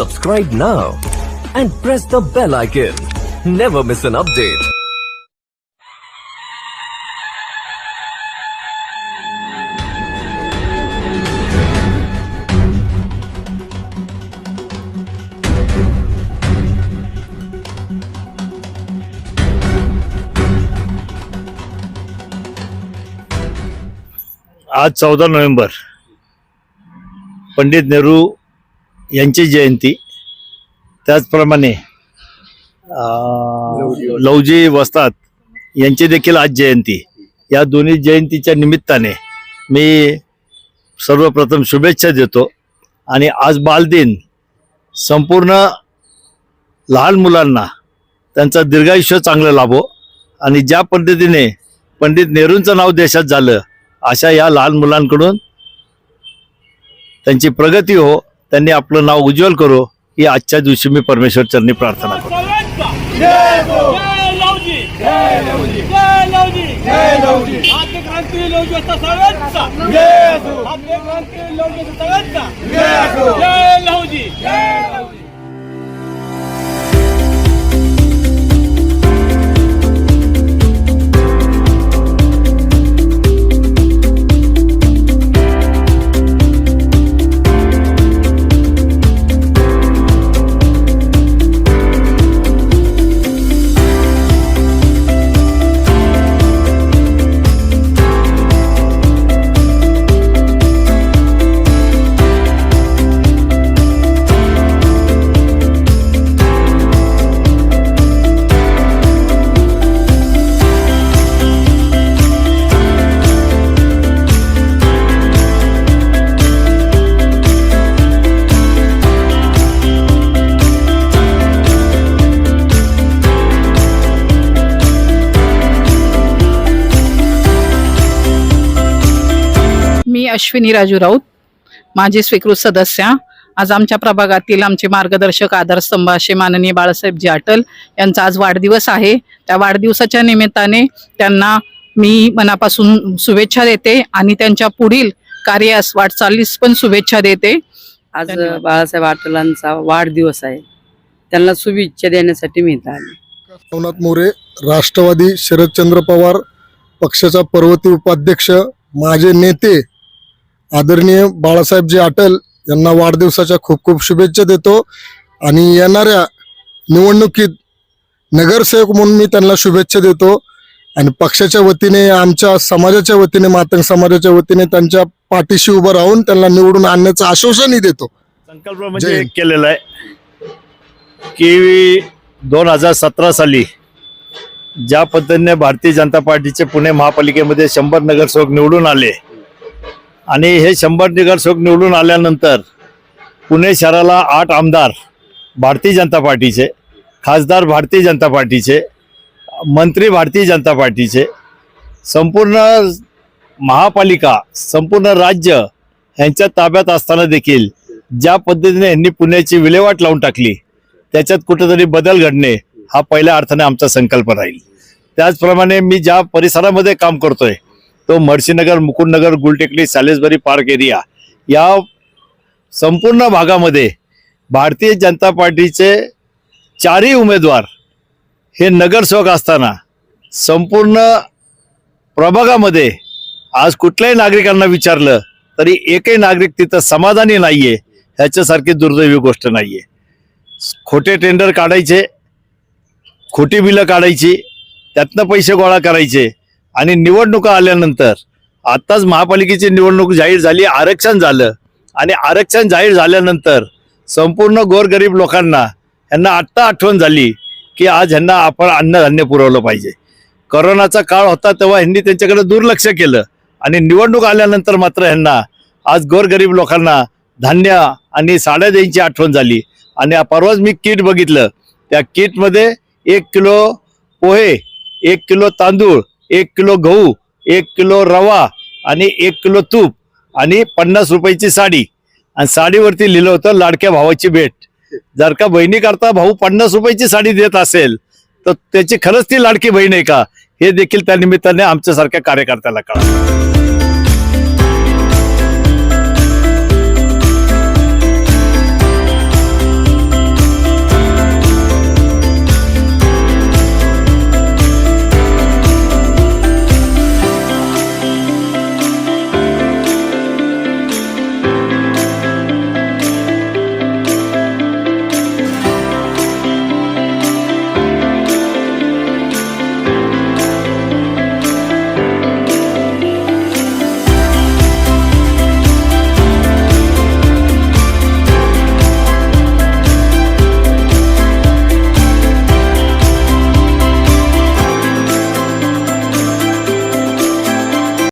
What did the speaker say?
Subscribe now and press the bell icon. Never miss an update. आज चौदा November Pandit Nehru यांची जयंती. त्याचप्रमाणे लवजी वस्तात यांची देखील आज जयंती. या दोन्ही जयंतीच्या निमित्ताने मी सर्वप्रथम शुभेच्छा देतो आणि आज बालदिन संपूर्ण लहान मुलांना त्यांचा दीर्घायुष्य चांगलं लाभो आणि ज्या पद्धतीने पंडित नेहरूंचं नाव देशात झालं अशा या लहान मुलांकडून त्यांची प्रगती हो त्यांनी आपलं नाव उज्ज्वल करो ही आजच्या दिवशी मी परमेश्वर चरणी प्रार्थना करतो. मी अश्विनी राजू राऊत माझी स्वीकृत सदस्य. आज आमच्या प्रभागातील आमचे मार्गदर्शक आधारस्तंभ असे माननीय बाळासाहेबजी अटल यांचा आज वाढदिवस आहे. त्या वाढदिवसाच्या निमित्ताने त्यांना मी मनापासून शुभेच्छा देते आणि त्यांच्या पुढील कार्यास वाटचालीस पण शुभेच्छा देते. आज. बाळासाहेब आटलांचा वाढदिवस आहे. त्यांना शुभेच्छा देण्यासाठी मी नवनाथ मोरे राष्ट्रवादी शरदचंद्र पवार पक्षाचा पर्वती उपाध्यक्ष माझे नेते आदरणीय बाळासाहेबजी अटल यांना वाढदिवसाच्या खूप खूप शुभेच्छा देतो. आणि येणाऱ्या निवडणुकीत नगरसेवक म्हणून मी त्यांना शुभेच्छा देतो. आणि पक्षाच्या वतीने आमच्या समाजाच्या वतीने मातंग समाजाच्या वतीने त्यांच्या पाठीशी उभं राहून त्यांना निवडून आणण्याचं आश्वासनही देतो. संकल्प म्हणजे केलेला आहे. की दोन हजार सतरा साली ज्या पद्धतीने भारतीय जनता पार्टीचे पुणे महापालिकेमध्ये शंभर नगरसेवक निवडून आले आणि हे शंभर नगरसेवक निवडून आल्यानंतर पुणे शहराला आठ आमदार भारतीय जनता पार्टीचे खासदार भारतीय जनता पार्टीचे मंत्री भारतीय जनता पार्टीचे संपूर्ण महापालिका संपूर्ण राज्य यांच्या ताब्यात असताना देखील ज्या पद्धतीने यांनी पुण्याची विल्हेवाट लावून टाकली त्याच्यात कुठेतरी बदल घडणे हा पहिल्या अर्थाने आमचा संकल्प राहील. त्याचप्रमाणे मी ज्या परिसरामध्ये काम करतोय तो Marshinagar Mukundnagar Gultekdi Salisbury park area या संपूर्ण भागामध्ये भारतीय जनता पार्टीचे चारही उमेदवार हे नगरसेवक असताना संपूर्ण प्रभागामध्ये आज कुठल्याही नागरिकांना विचारलं तरी एकही नागरिक तिथं समाधानी नाही आहे ह्याच्यासारखी दुर्दैवी गोष्ट नाही आहे खोटे टेंडर काढायचे खोटी बिलं काढायची त्यातनं पैसे गोळा करायचे आणि निवडणुका आल्यानंतर आत्ताच महापालिकेची निवडणूक जाहीर झाली आरक्षण झालं. आणि आरक्षण जाहीर झाल्यानंतर संपूर्ण गोरगरीब लोकांना यांना आत्ता आठवण झाली की आज ह्यांना आपण अन्नधान्य पुरवलं पाहिजे. करोनाचा काळ होता तेव्हा ह्यांनी त्यांच्याकडे दुर्लक्ष केलं. आणि निवडणूक आल्यानंतर मात्र ह्यांना आज गोरगरीब लोकांना धान्य आणि साड्या द्यायची आठवण झाली. आणि परवाच मी किट बघितलं. त्या किटमध्ये एक किलो पोहे एक किलो तांदूळ एक किलो गहू एक किलो रवा आणि एक किलो तूप आणि पन्नास रुपयाची साडी. आणि साडीवरती लिहिलं होतं लाडक्या भावाची भेट. जर का बहिणी करता भाऊ पन्नास रुपयाची साडी देत असेल तर त्याची खरंच ती लाडकी बहीण आहे का? हे देखील त्या निमित्ताने आमच्यासारख्या कार्यकर्त्याला कळा